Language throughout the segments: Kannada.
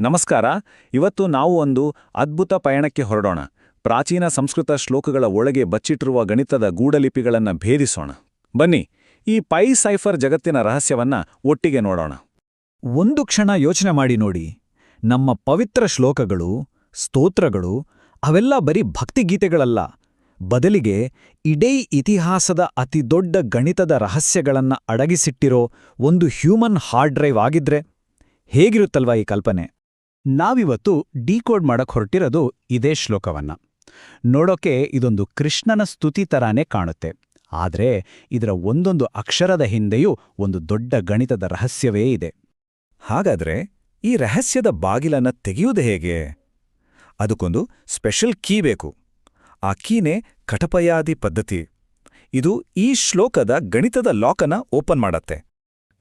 ನಮಸ್ಕಾರ. ಇವತ್ತು ನಾವು ಒಂದು ಅದ್ಭುತ ಪಯಣಕ್ಕೆ ಹೊರಡೋಣ. ಪ್ರಾಚೀನ ಸಂಸ್ಕೃತ ಶ್ಲೋಕಗಳ ಒಳಗೆ ಬಚ್ಚಿಟ್ಟಿರುವ ಗಣಿತದ ಗೂಢಲಿಪಿಗಳನ್ನು ಭೇದಿಸೋಣ. ಬನ್ನಿ, ಈ ಪೈ ಸೈಫರ್ ಜಗತ್ತಿನ ರಹಸ್ಯವನ್ನ ಒಟ್ಟಿಗೆ ನೋಡೋಣ. ಒಂದು ಕ್ಷಣ ಯೋಚನೆ ಮಾಡಿ ನೋಡಿ. ನಮ್ಮ ಪವಿತ್ರ ಶ್ಲೋಕಗಳು, ಸ್ತೋತ್ರಗಳು, ಅವೆಲ್ಲ ಬರೀ ಭಕ್ತಿಗೀತೆಗಳಲ್ಲ. ಬದಲಿಗೆ ಇಡೀ ಇತಿಹಾಸದ ಅತಿದೊಡ್ಡ ಗಣಿತದ ರಹಸ್ಯಗಳನ್ನ ಅಡಗಿಸಿಟ್ಟಿರೋ ಒಂದು ಹ್ಯೂಮನ್ ಹಾರ್ಡ್ ಡ್ರೈವ್ ಆಗಿದ್ರೆ ಹೇಗಿರುತ್ತಲ್ವಾ ಈ ಕಲ್ಪನೆ? ನಾವಿವತ್ತು ಡಿಕೋಡ್ ಮಾಡಕ್ ಹೊರಟಿರೋದು ಇದೇ ಶ್ಲೋಕವನ್ನ. ನೋಡೋಕೆ ಇದೊಂದು ಕೃಷ್ಣನ ಸ್ತುತಿ ತರಾನೇ ಕಾಣುತ್ತೆ. ಆದ್ರೆ ಇದರ ಒಂದೊಂದು ಅಕ್ಷರದ ಹಿಂದೆಯೂ ಒಂದು ದೊಡ್ಡ ಗಣಿತದ ರಹಸ್ಯವೇ ಇದೆ. ಹಾಗಾದ್ರೆ ಈ ರಹಸ್ಯದ ಬಾಗಿಲನ್ನ ತೆಗೆಯುವುದು ಹೇಗೆ? ಅದಕ್ಕೊಂದು ಸ್ಪೆಷಲ್ ಕೀ ಬೇಕು. ಆ ಕೀನೇ ಕಟಪಯಾದಿ ಪದ್ಧತಿ. ಇದು ಈ ಶ್ಲೋಕದ ಗಣಿತದ ಲಾಕನ್ನ ಓಪನ್ ಮಾಡತ್ತೆ.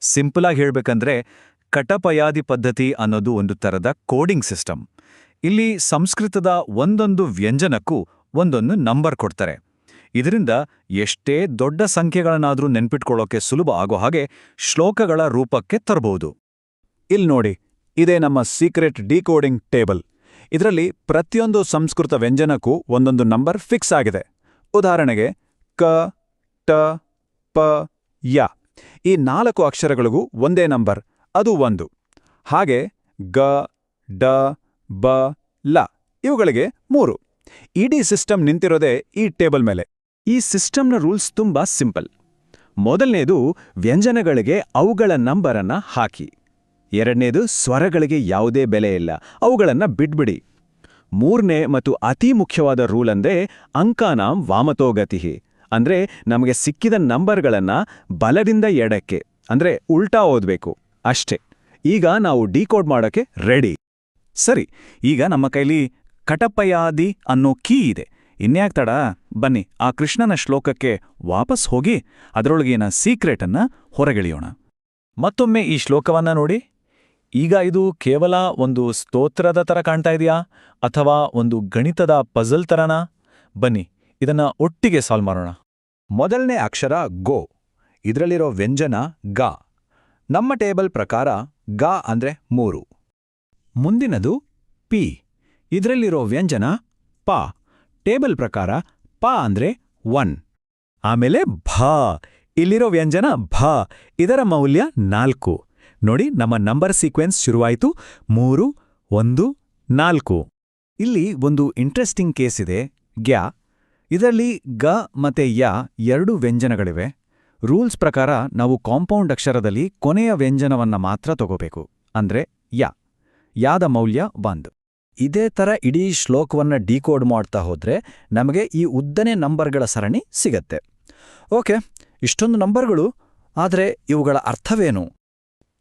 ಸಿಂಪಲಾಗಿ ಹೇಳಬೇಕಂದ್ರೆ ಹೇಳ್ಬೇಕಂದ್ರೆ ಕಟಪಯಾದಿ ಪದ್ಧತಿ ಅನ್ನೋದು ಒಂದು ತರದ ಕೋಡಿಂಗ್ ಸಿಸ್ಟಮ್. ಇಲ್ಲಿ ಸಂಸ್ಕೃತದ ಒಂದೊಂದು ವ್ಯಂಜನಕ್ಕೂ ಒಂದೊಂದು ನಂಬರ್ ಕೊಡ್ತಾರೆ. ಇದರಿಂದ ಎಷ್ಟೇ ದೊಡ್ಡ ಸಂಖ್ಯೆಗಳನ್ನಾದ್ರೂ ನೆನ್ಪಿಟ್ಕೊಳ್ಳೋಕೆ ಸುಲಭ ಆಗೋ ಹಾಗೆ ಶ್ಲೋಕಗಳ ರೂಪಕ್ಕೆ ತರಬಹುದು. ಇಲ್ಲಿ ನೋಡಿ, ಇದೇ ನಮ್ಮ ಸೀಕ್ರೆಟ್ ಡಿಕೋಡಿಂಗ್ ಟೇಬಲ್. ಇದರಲ್ಲಿ ಪ್ರತಿಯೊಂದು ಸಂಸ್ಕೃತ ವ್ಯಂಜನಕ್ಕೂ ಒಂದೊಂದು ನಂಬರ್ ಫಿಕ್ಸ್ ಆಗಿದೆ. ಉದಾಹರಣೆಗೆ, ಕ, ಟ, ಪ, ಯ. ಈ ನಾಲ್ಕು ಅಕ್ಷರಗಳಿಗೂ ಒಂದೇ ನಂಬರ್. ಅದು ಒಂದು. ಹಾಗೆ ಗ, ಡ, ಬ, ಲ ಇವುಗಳಿಗೆ ಮೂರು. ಇಡೀ ಸಿಸ್ಟಮ್ ನಿಂತಿರೋದೇ ಈ ಟೇಬಲ್ ಮೇಲೆ. ಈ ಸಿಸ್ಟಮ್ನ ರೂಲ್ಸ್ ತುಂಬಾ ಸಿಂಪಲ್. ಮೊದಲನೇದು ವ್ಯಂಜನಗಳಿಗೆ ಅವುಗಳ ನಂಬರನ್ನ ಹಾಕಿ. ಎರಡನೇದು ಸ್ವರಗಳಿಗೆ ಯಾವುದೇ ಬೆಲೆ ಇಲ್ಲ. ಅವುಗಳನ್ನ ಬಿಡ್ಬಿಡಿ ಮೂರನೇ ಮತ್ತು ಅತಿ ಮುಖ್ಯವಾದ ರೂಲ್ ಅಂದ್ರೆ ಅಂಕಾನಾಂ ವಾಮತೋಗತಿ ಅಂದ್ರೆ ನಮಗೆ ಸಿಕ್ಕಿದ ನಂಬರ್ಗಳನ್ನ ಬಲದಿಂದ ಎಡಕ್ಕೆ, ಅಂದ್ರೆ ಉಲ್ಟಾ ಓದ್ಬೇಕು. ಅಷ್ಟೇ. ಈಗ ನಾವು ಡಿಕೋಡ್ ಮಾಡೋಕ್ಕೆ ರೆಡಿ. ಸರಿ, ಈಗ ನಮ್ಮ ಕೈಲಿ ಕಟಪಯಾದಿ ಅನ್ನೋ ಕೀ ಇದೆ. ಇನ್ಯಾಕ್ ತಡ? ಬನ್ನಿ, ಆ ಕೃಷ್ಣನ ಶ್ಲೋಕಕ್ಕೆ ವಾಪಸ್ ಹೋಗಿ ಅದರೊಳಗಿನ ಸೀಕ್ರೆಟನ್ನ ಹೊರಗೆಳೆಯೋಣ. ಮತ್ತೊಮ್ಮೆ ಈ ಶ್ಲೋಕವನ್ನ ನೋಡಿ. ಈಗ ಇದು ಕೇವಲ ಒಂದು ಸ್ತೋತ್ರದ ತರ ಕಾಣ್ತಾ ಇದೆಯಾ? ಅಥವಾ ಒಂದು ಗಣಿತದ ಪಜಲ್ ತರನಾ? ಬನ್ನಿ, ಇದನ್ನ ಒಟ್ಟಿಗೆ ಸಾಲ್ವ್ ಮಾಡೋಣ. ಮೊದಲನೇ ಅಕ್ಷರ ಗೋ. ಇದರಲ್ಲಿರೋ ವ್ಯಂಜನ ಗ. ನಮ್ಮ ಟೇಬಲ್ ಪ್ರಕಾರ ಗ ಅಂದ್ರೆ ಮೂರು. ಮುಂದಿನದು ಪಿ. ಇದರಲ್ಲಿರೋ ವ್ಯಂಜನ ಪ. ಟೇಬಲ್ ಪ್ರಕಾರ ಪ ಅಂದ್ರೆ ಒನ್. ಆಮೇಲೆ ಭ. ಇಲ್ಲಿರೋ ವ್ಯಂಜನ ಭ. ಇದರ ಮೌಲ್ಯ ನಾಲ್ಕು. ನೋಡಿ, ನಮ್ಮ ನಂಬರ್ ಸೀಕ್ವೆನ್ಸ್ ಶುರುವಾಯಿತು. ಮೂರು, ಒಂದು, ನಾಲ್ಕು. ಇಲ್ಲಿ ಒಂದು ಇಂಟ್ರೆಸ್ಟಿಂಗ್ ಕೇಸ್ ಇದೆ. ಗ್ಯಾ. ಇದರಲ್ಲಿ ಗ ಮತ್ತೆ ಯ ಎರಡು ವ್ಯಂಜನಗಳಿವೆ. ರೂಲ್ಸ್ ಪ್ರಕಾರ ನಾವು ಕಾಂಪೌಂಡ್ ಅಕ್ಷರದಲ್ಲಿ ಕೊನೆಯ ವ್ಯಂಜನವನ್ನ ಮಾತ್ರ ತಗೋಬೇಕು. ಅಂದ್ರೆ, ಯ. ಯಾದ ಮೌಲ್ಯ ಒಂದು. ಇದೇ ತರ ಇಡೀ ಶ್ಲೋಕವನ್ನ ಡಿಕೋಡ್ ಮಾಡ್ತಾ ಹೋದ್ರೆ ನಮಗೆ ಈ ಉದ್ದನೆ ನಂಬರ್ಗಳ ಸರಣಿ ಸಿಗತ್ತೆ. ಓಕೆ, ಇಷ್ಟೊಂದು ನಂಬರ್ಗಳು, ಆದರೆ ಇವುಗಳ ಅರ್ಥವೇನು?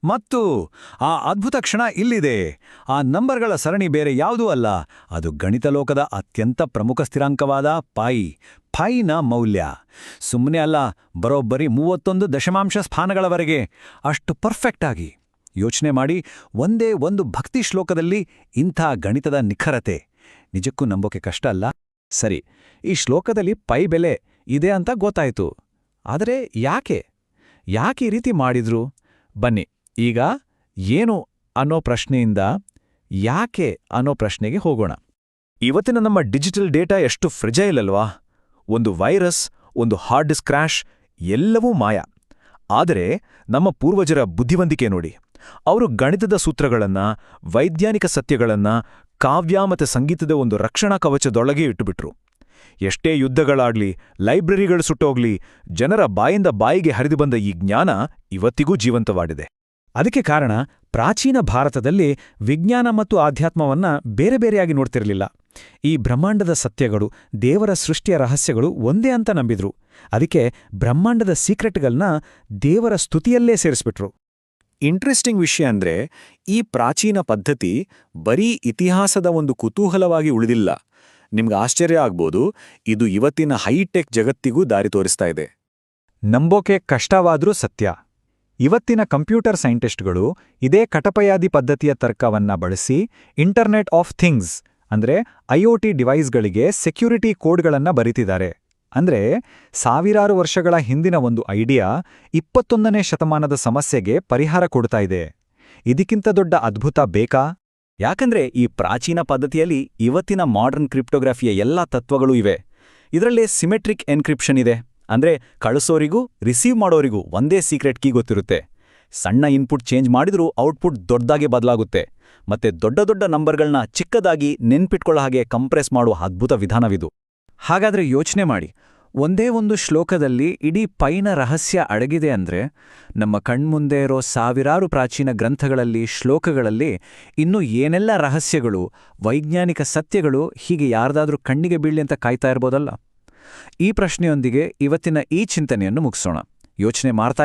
ಮತ್ತು, ಆ ಅದ್ಭುತ ಕ್ಷಣ ಇಲ್ಲಿದೆ. ಆ ನಂಬರ್ಗಳ ಸರಣಿ ಬೇರೆ ಯಾವುದೂ ಅಲ್ಲ. ಅದು ಗಣಿತ ಲೋಕದ ಅತ್ಯಂತ ಪ್ರಮುಖ ಸ್ಥಿರಾಂಕವಾದ ಪೈ. ಪೈನ ಮೌಲ್ಯ. ಸುಮ್ಮನೆ ಅಲ್ಲ, ಬರೋಬ್ಬರಿ ಮೂವತ್ತೊಂದು ದಶಮಾಂಶ ಸ್ಥಾನಗಳವರೆಗೆ. ಅಷ್ಟು ಪರ್ಫೆಕ್ಟ್ ಆಗಿ. ಯೋಚನೆ ಮಾಡಿ, ಒಂದೇ ಒಂದು ಭಕ್ತಿ ಶ್ಲೋಕದಲ್ಲಿ ಇಂಥ ಗಣಿತದ ನಿಖರತೆ. ನಿಜಕ್ಕೂ ನಂಬೋಕೆ ಕಷ್ಟ ಅಲ್ಲ? ಸರಿ, ಈ ಶ್ಲೋಕದಲ್ಲಿ ಪೈ ಬೆಲೆ ಇದೆ ಅಂತ ಗೊತ್ತಾಯ್ತು. ಆದರೆ ಯಾಕೆ? ಯಾಕೆ ಈ ರೀತಿ ಮಾಡಿದ್ರು? ಬನ್ನಿ, ಈಗ ಏನು ಅನ್ನೋ ಪ್ರಶ್ನೆಯಿಂದ ಯಾಕೆ ಅನ್ನೋ ಪ್ರಶ್ನೆಗೆ ಹೋಗೋಣ. ಇವತ್ತಿನ ನಮ್ಮ ಡಿಜಿಟಲ್ ಡೇಟಾ ಎಷ್ಟು ಫ್ರಿಜೈಲ್ ಅಲ್ವಾ? ಒಂದು ವೈರಸ್, ಒಂದು ಹಾರ್ಡ್ ಡಿಸ್ಕ್ ಕ್ರ್ಯಾಶ್ ಎಲ್ಲವೂ ಮಾಯ. ಆದರೆ ನಮ್ಮ ಪೂರ್ವಜರ ಬುದ್ಧಿವಂತಿಕೆ ನೋಡಿ. ಅವರು ಗಣಿತದ ಸೂತ್ರಗಳನ್ನ, ವೈಜ್ಞಾನಿಕ ಸತ್ಯಗಳನ್ನ, ಕಾವ್ಯ ಮತ್ತು ಸಂಗೀತದ ಒಂದು ರಕ್ಷಣಾ ಕವಚದೊಳಗೆ ಇಟ್ಟುಬಿಟ್ರು. ಎಷ್ಟೇ ಯುದ್ಧಗಳಾಗ್ಲಿ, ಲೈಬ್ರರಿಗಳು ಸುಟ್ಟೋಗ್ಲಿ, ಜನರ ಬಾಯಿಂದ ಬಾಯಿಗೆ ಹರಿದು ಬಂದ ಈ ಜ್ಞಾನ ಇವತ್ತಿಗೂ ಜೀವಂತವಾಡಿದೆ ಅದಕ್ಕೆ ಕಾರಣ ಪ್ರಾಚೀನ ಭಾರತದಲ್ಲಿ ವಿಜ್ಞಾನ ಮತ್ತು ಆಧ್ಯಾತ್ಮವನ್ನ ಬೇರೆ ಬೇರೆಯಾಗಿ ನೋಡ್ತಿರಲಿಲ್ಲ. ಈ ಬ್ರಹ್ಮಾಂಡದ ಸತ್ಯಗಳು, ದೇವರ ಸೃಷ್ಟಿಯ ರಹಸ್ಯಗಳು ಒಂದೇ ಅಂತ ನಂಬಿದ್ರು. ಅದಕ್ಕೆ ಬ್ರಹ್ಮಾಂಡದ ಸೀಕ್ರೆಟ್ಗಳನ್ನ ದೇವರ ಸ್ತುತಿಯಲ್ಲೇ ಸೇರಿಸ್ಬಿಟ್ರು. ಇಂಟ್ರೆಸ್ಟಿಂಗ್ ವಿಷಯ ಅಂದ್ರೆ, ಈ ಪ್ರಾಚೀನ ಪದ್ಧತಿ ಬರೀ ಇತಿಹಾಸದ ಒಂದು ಕುತೂಹಲವಾಗಿ ಉಳಿದಿಲ್ಲ. ನಿಮ್ಗೆ ಆಶ್ಚರ್ಯ ಆಗ್ಬೋದು, ಇದು ಇವತ್ತಿನ ಹೈಟೆಕ್ ಜಗತ್ತಿಗೂ ದಾರಿ ತೋರಿಸ್ತಾ ಇದೆ. ನಂಬೋಕೆ ಕಷ್ಟವಾದ್ರೂ ಸತ್ಯ. ಇವತ್ತಿನ ಕಂಪ್ಯೂಟರ್ ಸೈಂಟಿಸ್ಟ್ಗಳು ಇದೇ ಕಟಪಯಾದಿ ಪದ್ಧತಿಯ ತರ್ಕವನ್ನ ಬಳಸಿ ಇಂಟರ್ನೆಟ್ ಆಫ್ ಥಿಂಗ್ಸ್ ಅಂದ್ರೆ ಐಒಟಿ ಡಿವೈಸ್ಗಳಿಗೆ ಸೆಕ್ಯೂರಿಟಿ ಕೋಡ್ಗಳನ್ನ ಬರಿತಿದ್ದಾರೆ. ಅಂದ್ರೆ ಸಾವಿರಾರು ವರ್ಷಗಳ ಹಿಂದಿನ ಒಂದು ಐಡಿಯಾ ಇಪ್ಪತ್ತೊಂದನೇ ಶತಮಾನದ ಸಮಸ್ಯೆಗೆ ಪರಿಹಾರ ಕೊಡ್ತಾ ಇದೆ. ಇದಕ್ಕಿಂತ ದೊಡ್ಡ ಅದ್ಭುತ ಬೇಕಾ? ಯಾಕಂದ್ರೆ ಈ ಪ್ರಾಚೀನ ಪದ್ಧತಿಯಲ್ಲಿ ಇವತ್ತಿನ ಮಾಡರ್ನ್ ಕ್ರಿಪ್ಟೋಗ್ರಫಿಯ ಎಲ್ಲ ತತ್ವಗಳೂ ಇವೆ. ಇದರಲ್ಲಿ ಸಿಮೆಟ್ರಿಕ್ ಎನ್ಕ್ರಿಪ್ಷನ್ ಇದೆ. ಅಂದ್ರೆ ಕಳಿಸೋರಿಗೂ, ರಿಸೀವ್ ಮಾಡೋರಿಗೂ ಒಂದೇ ಸೀಕ್ರೆಟ್ ಕೀ ಗೊತ್ತಿರುತ್ತೆ. ಸಣ್ಣ ಇನ್ಪುಟ್ ಚೇಂಜ್ ಮಾಡಿದರೂ ಔಟ್ಪುಟ್ ದೊಡ್ಡದಾಗಿ ಬದಲಾಗುತ್ತೆ. ಮತ್ತೆ ದೊಡ್ಡ ದೊಡ್ಡ ನಂಬರ್ಗಳನ್ನ ಚಿಕ್ಕದಾಗಿ ನೆನ್ಪಿಟ್ಕೊಳ್ಳೋ ಹಾಗೆ ಕಂಪ್ರೆಸ್ ಮಾಡುವ ಅದ್ಭುತ ವಿಧಾನವಿದು. ಹಾಗಾದ್ರೆ ಯೋಚನೆ ಮಾಡಿ. ಒಂದೇ ಒಂದು ಶ್ಲೋಕದಲ್ಲಿ ಇಡೀ ಪೈನ ರಹಸ್ಯ ಅಡಗಿದೆ ಅಂದ್ರೆ ನಮ್ಮ ಕಣ್ಮುಂದೆ ಇರೋ ಸಾವಿರಾರು ಪ್ರಾಚೀನ ಗ್ರಂಥಗಳಲ್ಲಿ, ಶ್ಲೋಕಗಳಲ್ಲಿ ಇನ್ನೂ ಏನೆಲ್ಲ ರಹಸ್ಯಗಳು, ವೈಜ್ಞಾನಿಕ ಸತ್ಯಗಳು ಹೀಗೆ ಯಾರ್ದಾದ್ರೂ ಕಣ್ಣಿಗೆ ಬೀಳಿ ಅಂತ ಕಾಯ್ತಾ ಇರ್ಬೋದಲ್ಲ? ಈ ಪ್ರಶ್ನೆಯೊಂದಿಗೆ ಇವತ್ತಿನ ಈ ಚಿಂತನೆಯನ್ನು ಮುಗಿಸೋಣ. ಯೋಚನೆ ಮಾಡ್ತಾ